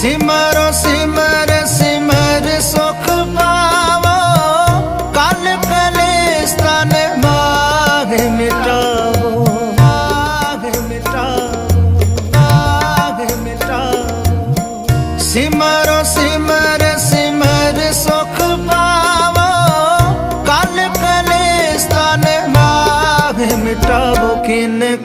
ਸਿਮਰੋ, ਸਿਮਰ ਸਿਮਰ ਸੁਖ ਪਾਵੋ। ਕਲ ਕਲੇਸ਼ ਤਨ ਮਾਗ ਮਿਟਾਵੋ ਮਾਗ ਮਿਟਾਵੋ ਮਾਗ ਮਿਟਾਵੋ। ਸਿਮਰੋ, ਸਿਮਰ ਸਿਮਰ ਸੁਖ ਪਾਵੋ। ਕਲ ਕਲੇਸ਼ ਤਨ ਮਾਗ ਮਿਟਾਵੋ। ਕਿਨ